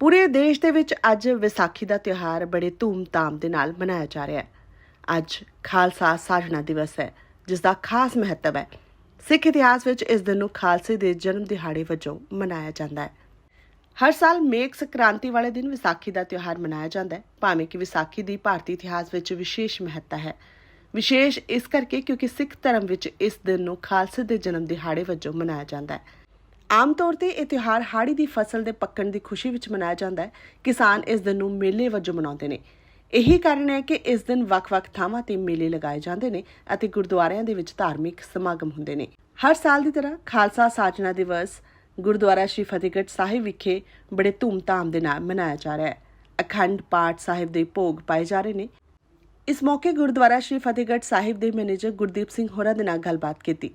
ਪੂਰੇ ਦੇਸ਼ ਦੇ ਵਿੱਚ ਅੱਜ ਵਿਸਾਖੀ ਦਾ ਤਿਉਹਾਰ ਬੜੇ ਧੂਮ-ਧਾਮ ਦੇ ਨਾਲ ਮਨਾਇਆ ਜਾ ਰਿਹਾ ਹੈ। ਅੱਜ ਖਾਲਸਾ ਸਾਜਣਾ ਦਿਵਸ ਹੈ, ਜਿਸ ਦਾ ਖਾਸ ਮਹੱਤਵ ਹੈ। ਸਿੱਖ ਇਤਿਹਾਸ ਵਿੱਚ ਇਸ ਦਿਨ ਨੂੰ ਖਾਲਸੇ ਦੇ ਜਨਮ ਦਿਹਾੜੇ ਵਜੋਂ ਮਨਾਇਆ ਜਾਂਦਾ ਹੈ। ਹਰ ਸਾਲ ਮੇਘ ਸੰਕ੍ਰਾਂਤੀ ਵਾਲੇ ਦਿਨ ਵਿਸਾਖੀ ਦਾ ਤਿਉਹਾਰ ਮਨਾਇਆ ਜਾਂਦਾ ਹੈ। ਭਾਵੇਂ ਕਿ ਵਿਸਾਖੀ ਦੀ ਭਾਰਤੀ ਇਤਿਹਾਸ ਵਿੱਚ ਵਿਸ਼ੇਸ਼ ਮਹੱਤਤਾ ਹੈ। ਵਿਸ਼ੇਸ਼ ਇਸ ਕਰਕੇ ਕਿਉਂਕਿ ਸਿੱਖ ਧਰਮ ਵਿੱਚ ਇਸ ਦਿਨ ਨੂੰ ਖਾਲਸੇ ਦੇ ਜਨਮ ਦਿਹਾੜੇ ਵਜੋਂ ਮਨਾਇਆ ਜਾਂਦਾ ਹੈ। ਆਮ ਤੌਰ ਤੇ ਇਹ ਤਿਉਹਾਰ ਹਾੜੀ ਦੀ ਫਸਲ ਦੇ ਪੱਕਣ ਦੀ ਖੁਸ਼ੀ ਵਿੱਚ ਮਨਾਇਆ ਜਾਂਦਾ ਹੈ। ਕਿਸਾਨ ਇਸ ਦਿਨ ਨੂੰ ਮੇਲੇ ਵਜੋਂ ਮਨਾਉਂਦੇ ਨੇ। ਇਹੀ ਕਾਰਨ ਹੈ ਕਿ ਇਸ ਦਿਨ ਵੱਖ-ਵੱਖ ਥਾਵਾਂ ਤੇ ਮੇਲੇ ਲਗਾਏ ਜਾਂਦੇ ਨੇ ਅਤੇ ਗੁਰਦੁਆਰਿਆਂ ਦੇ ਵਿੱਚ ਧਾਰਮਿਕ ਸਮਾਗਮ ਹੁੰਦੇ ਨੇ। ਹਰ ਸਾਲ ਦੀ ਤਰ੍ਹਾਂ ਖਾਲਸਾ ਸਾਜਣਾ ਦਿਵਸ ਗੁਰਦੁਆਰਾ ਸ਼੍ਰੀ ਫਤਿਹਗੜ੍ਹ ਸਾਹਿਬ ਵਿਖੇ ਬੜੇ ਧੂਮ-ਧਾਮ ਦੇ ਨਾਲ ਮਨਾਇਆ ਜਾ ਰਿਹਾ ਹੈ। ਅਖੰਡ ਪਾਠ ਸਾਹਿਬ ਦੇ ਭੋਗ ਪਾਏ ਜਾ ਰਹੇ ਨੇ। ਇਸ ਮੌਕੇ ਗੁਰਦੁਆਰਾ ਸ਼੍ਰੀ ਫਤਿਹਗੜ੍ਹ ਸਾਹਿਬ ਦੇ ਮੈਨੇਜਰ ਗੁਰਦੀਪ ਸਿੰਘ ਹੋਰਾਂ ਦੇ ਨਾਲ ਗੱਲਬਾਤ ਕੀਤੀ।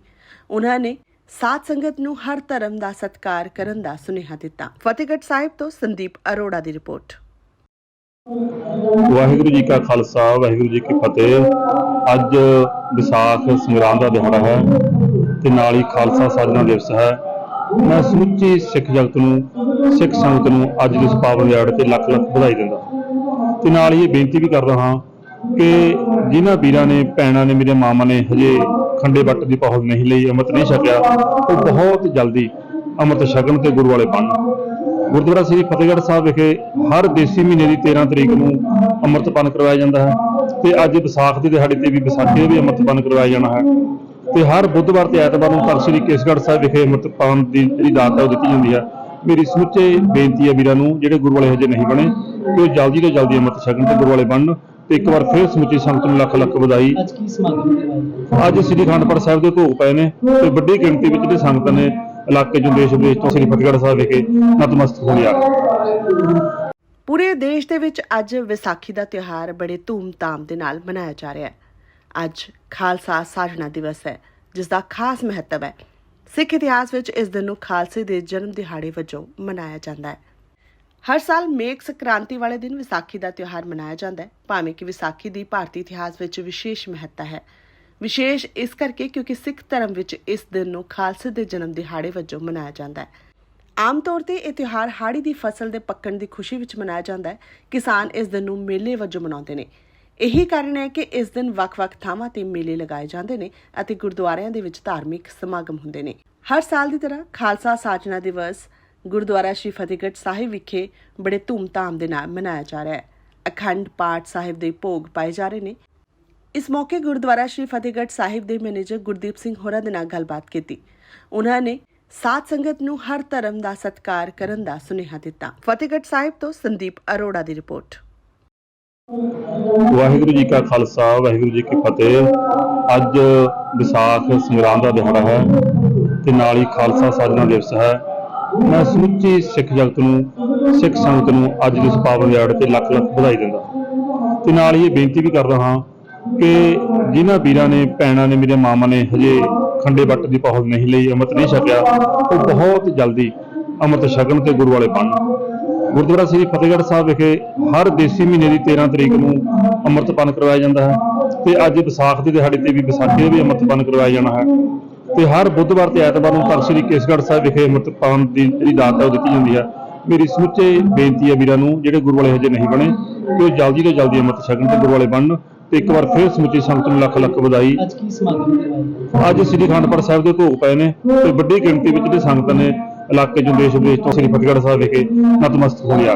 ਉਹਨਾਂ ਨੇ ਸਾਧ ਸੰਗਤ ਨੂੰ ਹਰ ਧਰਮ ਦਾ ਸਤਿਕਾਰ ਕਰਨ ਦਾ ਸੁਨੇਹਾ ਦਿੱਤਾ। ਫਤਿਹਗੜ੍ਹ ਸਾਹਿਬ ਤੋਂ ਸੰਦੀਪ ਅਰੋੜਾ ਦੀ ਰਿਪੋਰਟ। ਵਾਹਿਗੁਰੂ ਜੀ ਕਾ ਖਾਲਸਾ, ਵਾਹਿਗੁਰੂ ਜੀ ਕੀ ਫਤਿਹ। ਅੱਜ ਵਿਸਾਖ ਸੰਗਰਾਂਦ ਦਾ ਦਿਹਾੜਾ ਹੈ ਤੇ ਨਾਲ ਹੀ ਖਾਲਸਾ ਸਾਜਨਾ ਦਿਵਸ ਹੈ। ਮੈਂ ਸਮੁੱਚੀ ਸਿੱਖ ਜਗਤ ਨੂੰ, ਸਿੱਖ ਸੰਗਤ ਨੂੰ ਅੱਜ ਦੇ ਇਸ ਪਾਵਨ ਦਿਹਾੜੇ ਤੇ ਲੱਖ ਲੱਖ ਵਧਾਈ ਦਿੰਦਾ ਤੇ ਨਾਲ ਹੀ ਇਹ ਬੇਨਤੀ ਵੀ ਕਰਦਾ ਹਾਂ ਕਿ ਜਿਨ੍ਹਾਂ ਵੀਰਾਂ ਨੇ, ਭੈਣਾਂ ਨੇ, ਮੇਰੇ ਮਾਮਾ ਨੇ ਹਜੇ ਖੰਡੇ ਬੱਟ ਦੀ ਪਹੁੰਚ ਨਹੀਂ ਲਈ, ਅੰਮ੍ਰਿਤ ਨਹੀਂ ਛਕਿਆ। ਉਹ ਬਹੁਤ ਜਲਦੀ ਅੰਮ੍ਰਿਤ ਛਕਣ ਤੇ ਗੁਰੂ ਵਾਲੇ ਬਣਨ ਗੁਰਦੁਆਰਾ ਸ੍ਰੀ ਫਤਿਹਗੜ੍ਹ ਸਾਹਿਬ ਵਿਖੇ ਹਰ ਦੇਸੀ ਮਹੀਨੇ ਦੀ 13 ਤਰੀਕ ਨੂੰ ਅੰਮ੍ਰਿਤਪਾਨ ਕਰਵਾਇਆ ਜਾਂਦਾ ਹੈ ਤੇ ਅੱਜ ਵਿਸਾਖ ਦੀ ਦਿਹਾੜੀ ਤੇ ਵੀ ਵਿਸਾਖੀ ਵੀ ਅੰਮ੍ਰਿਤਪਾਨ ਕਰਵਾਇਆ ਜਾਣਾ ਹੈ। ਤੇ ਹਰ ਬੁੱਧਵਾਰ ਤੇ ਐਤਵਾਰ ਨੂੰ ਤਖਤ ਸ੍ਰੀ ਕੇਸਗੜ੍ਹ ਸਾਹਿਬ ਵਿਖੇ ਅੰਮ੍ਰਿਤਪਾਨ ਦੀ ਜਿਹੜੀ ਦਾਤ ਹੈ ਉਹ ਦਿੱਤੀ ਜਾਂਦੀ ਹੈ। ਮੇਰੀ ਸਮੁੱਚੇ ਬੇਨਤੀ ਹੈ ਵੀਰਾਂ ਨੂੰ, ਜਿਹੜੇ ਗੁਰੂ ਵਾਲੇ ਹਜੇ ਨਹੀਂ ਬਣੇ, ਕਿ ਉਹ ਜਲਦੀ ਤੋਂ ਜਲਦੀ ਅੰਮ੍ਰਿਤ ਛਕਣ ਤੇ ਗੁਰੂ ਵਾਲੇ ਬਣਨ। ਤੇ ਇੱਕ ਵਾਰ ਫਿਰ ਸਮੁੱਚੀ ਸੰਗਤ ਨੂੰ ਲੱਖ ਲੱਖ ਵਧਾਈ। ਅੱਜ ਕੀ ਸਮਾਗਮ ਕਰਵਾਇਆ ਅੱਜ ਸ੍ਰੀ ਸਾਹਿਬ ਦੇ ਭੋਗ ਪਏ ਨੇ ਤੇ ਵੱਡੀ ਗਿਣਤੀ ਵਿੱਚ ਜਿਹੜੀ ਸੰਗਤ ਨੇ ਇਲਾਕੇ ਚੋਂ ਦੇਸ਼ ਵਿਦੇਸ਼ ਤੋਂ ਸ੍ਰੀ ਫਤਿਹਗੜ੍ਹ ਸਾਹਿਬ ਵਿਖੇ ਨਤਮਸਤਕ ਹੋਣ ਆ। ਪੂਰੇ ਦੇਸ਼ ਦੇ ਵਿੱਚ ਅੱਜ ਵਿਸਾਖੀ ਦਾ ਤਿਉਹਾਰ ਬੜੇ ਧੂਮ-ਧਾਮ ਦੇ ਨਾਲ ਮਨਾਇਆ ਜਾ ਰਿਹਾ ਹੈ। ਅੱਜ ਖਾਲਸਾ ਸਾਜਣਾ ਦਿਵਸ ਹੈ ਜਿਸ ਦਾ ਖਾਸ ਮਹੱਤਵ ਹੈ। ਸਿੱਖ ਇਤਿਹਾਸ ਵਿੱਚ ਇਸ ਦਿਨ ਨੂੰ ਖਾਲਸੇ ਦੇ ਜਨਮ ਦਿਹਾੜੇ ਵਜੋਂ ਮਨਾਇਆ ਜਾਂਦਾ ਹੈ। ਹਰ ਸਾਲ ਮੇਘ ਸੰਕ੍ਰਾਂਤੀ ਵਾਲੇ ਦਿਨ ਵਿਸਾਖੀ ਦਾ ਤਿਉਹਾਰ ਮਨਾਇਆ ਜਾਂਦਾ ਹੈ, ਭਾਵੇਂ ਕਿ ਵਿਸਾਖੀ ਦੀ ਭਾਰਤੀ ਇਤਿਹਾਸ ਵਿੱਚ ਵਿਸ਼ੇਸ਼ ਮਹੱਤਤਾ ਹੈ। ਵਿਸ਼ੇਸ਼ ਇਸ ਕਰਕੇ ਕਿਉਂਕਿ ਸਿੱਖ ਧਰਮ ਵਿੱਚ ਇਸ ਦਿਨ ਨੂੰ ਖਾਲਸੇ ਦੇ ਜਨਮ ਦਿਹਾੜੇ ਵਜੋਂ ਮਨਾਇਆ ਜਾਂਦਾ ਹੈ। ਆਮ ਤੌਰ ਤੇ ਇਹ ਤਿਉਹਾਰ ਹਾੜੀ ਦੀ ਫਸਲ ਦੇ ਪੱਕਣ ਦੀ ਖੁਸ਼ੀ ਵਿੱਚ ਮਨਾਇਆ ਜਾਂਦਾ ਹੈ, ਕਿਸਾਨ ਇਸ ਦਿਨ ਨੂੰ ਮੇਲੇ ਵਜੋਂ ਮਨਾਉਂਦੇ ਨੇ। ਇਹੀ ਕਾਰਨ ਹੈ ਕਿ ਇਸ ਦਿਨ ਵੱਖ-ਵੱਖ ਥਾਵਾਂ ਤੇ ਮੇਲੇ ਲਗਾਏ ਜਾਂਦੇ ਨੇ ਅਤੇ ਗੁਰਦੁਆਰਿਆਂ ਦੇ ਵਿੱਚ ਧਾਰਮਿਕ ਸਮਾਗਮ ਹੁੰਦੇ ਨੇ। ਹਰ ਸਾਲ ਦੀ ਤਰ੍ਹਾਂ ਖਾਲਸਾ ਸਾਜਨਾ ਦਿਵਸ ਗੁਰਦੁਆਰਾ ਸ਼੍ਰੀ ਫਤਿਹਗੜ੍ਹ ਸਾਹਿਬ ਵਿਖੇ ਬੜੇ ਧੂਮ-ਧਾਮ ਦੇ ਨਾਲ ਮਨਾਇਆ ਜਾ ਰਿਹਾ ਹੈ। ਅਖੰਡ ਪਾਠ ਸਾਹਿਬ ਦੇ ਭੋਗ ਪਾਏ ਜਾ ਰਹੇ ਨੇ। ਇਸ ਮੌਕੇ ਗੁਰਦੁਆਰਾ ਸ਼੍ਰੀ ਫਤਿਹਗੜ੍ਹ ਸਾਹਿਬ ਦੇ ਮੈਨੇਜਰ ਗੁਰਦੀਪ ਸਿੰਘ ਹੋਰਾਂ ਦੇ ਨਾਲ ਗੱਲਬਾਤ ਕੀਤੀ। ਉਹਨਾਂ ਨੇ ਸਾਧ ਸੰਗਤ ਨੂੰ ਹਰ ਧਰਮ ਦਾ ਸਤਿਕਾਰ ਕਰਨ ਦਾ ਸੁਨੇਹਾ ਦਿੱਤਾ। ਫਤਿਹਗੜ੍ਹ ਸਾਹਿਬ ਤੋਂ ਸੰਦੀਪ ਅਰੋੜਾ ਦੀ ਰਿਪੋਰਟ। ਵਾਹਿਗੁਰੂ ਜੀ ਕਾ ਖਾਲਸਾ, ਵਾਹਿਗੁਰੂ ਜੀ ਕੀ ਫਤਿਹ। ਅੱਜ ਵਿਸਾਖ ਸੰਗਰਾਂਦ ਦਾ ਦਿਹਾੜਾ ਹੈ ਤੇ ਨਾਲ ਹੀ ਖਾਲਸਾ ਸਾਜਣਾ ਦਿਵਸ ਹੈ। ਮੈਂ ਸਮੁੱਚੀ ਸਿੱਖ ਜਗਤ ਨੂੰ, ਸਿੱਖ ਸੰਗਤ ਨੂੰ ਅੱਜ ਦੇ ਇਸ ਪਾਵਨ ਦਿਹਾੜੇ ਤੇ ਲੱਖ ਲੱਖ ਵਧਾਈ ਦਿੰਦਾ। ਤੇ ਨਾਲ ਹੀ ਇਹ ਬੇਨਤੀ ਵੀ ਕਰਦਾ ਹਾਂ ਕਿ ਜਿਨ੍ਹਾਂ ਵੀਰਾਂ ਨੇ, ਭੈਣਾਂ ਨੇ, ਮੇਰੇ ਮਾਮਾ ਨੇ ਹਜੇ ਖੰਡੇ ਬੱਟ ਦੀ ਪਹੁੰਚ ਨਹੀਂ ਲਈ, ਅੰਮ੍ਰਿਤ ਨਹੀਂ ਛਕਿਆ, ਉਹ ਬਹੁਤ ਜਲਦੀ ਅੰਮ੍ਰਿਤ ਛਕਣ ਤੇ ਗੁਰੂ ਵਾਲੇ ਬਣਨ ਗੁਰਦੁਆਰਾ ਸ੍ਰੀ ਫਤਿਹਗੜ੍ਹ ਸਾਹਿਬ ਵਿਖੇ ਹਰ ਦੇਸੀ ਮਹੀਨੇ ਦੀ 13 ਤਰੀਕ ਨੂੰ ਅੰਮ੍ਰਿਤਪਾਨ ਕਰਵਾਇਆ ਜਾਂਦਾ ਹੈ ਤੇ ਅੱਜ ਵਿਸਾਖ ਦੀ ਦਿਹਾੜੀ ਤੇ ਵੀ ਵਿਸਾਖੀ ਦਾ ਵੀ ਅੰਮ੍ਰਿਤਪਾਨ ਕਰਵਾਇਆ ਜਾਣਾ ਹੈ। ਤੇ ਹਰ ਬੁੱਧਵਾਰ ਤੇ ਐਤਵਾਰ ਨੂੰ ਤਖਤ ਸ੍ਰੀ ਕੇਸਗੜ੍ਹ ਸਾਹਿਬ ਵਿਖੇ ਅੰਮ੍ਰਿਤਪਾਨ ਦੀ ਜਿਹੜੀ ਦਾਤ ਹੈ ਉਹ ਦਿੱਤੀ ਜਾਂਦੀ ਹੈ। ਮੇਰੀ ਸਮੁੱਚੇ ਬੇਨਤੀ ਹੈ ਵੀਰਾਂ ਨੂੰ ਜਿਹੜੇ ਗੁਰੂ ਵਾਲੇ ਹਜੇ ਨਹੀਂ ਬਣੇ ਕਿ ਉਹ ਜਲਦੀ ਤੋਂ ਜਲਦੀ ਅੰਮ੍ਰਿਤ ਛਕਣ ਤੇ ਗੁਰੂ ਵਾਲੇ ਬਣਨ ਤੇ ਇੱਕ ਵਾਰ ਫਿਰ ਸਮੁੱਚੀ ਸੰਗਤ ਨੂੰ ਲੱਖ ਲੱਖ ਵਧਾਈ। ਅੱਜ ਕੀ ਸਮਾਗਮ ਕਰਵਾਇਆ ਅੱਜ ਸ੍ਰੀ ਅਖੰਡ ਸਾਹਿਬ ਦੇ ਭੋਗ ਪਏ ਨੇ ਤੇ ਵੱਡੀ ਗਿਣਤੀ ਵਿੱਚ ਜਿਹੜੀ ਸੰਗਤ ਨੇ ਇਲਾਕੇ ਚੋਂ ਦੇਸ਼ ਵਿਦੇਸ਼ ਤੋਂ ਸ੍ਰੀ ਫਤਿਹਗੜ੍ਹ ਸਾਹਿਬ ਵਿਖੇ ਨਤਮਸਤਕ ਹੋਣ ਆ।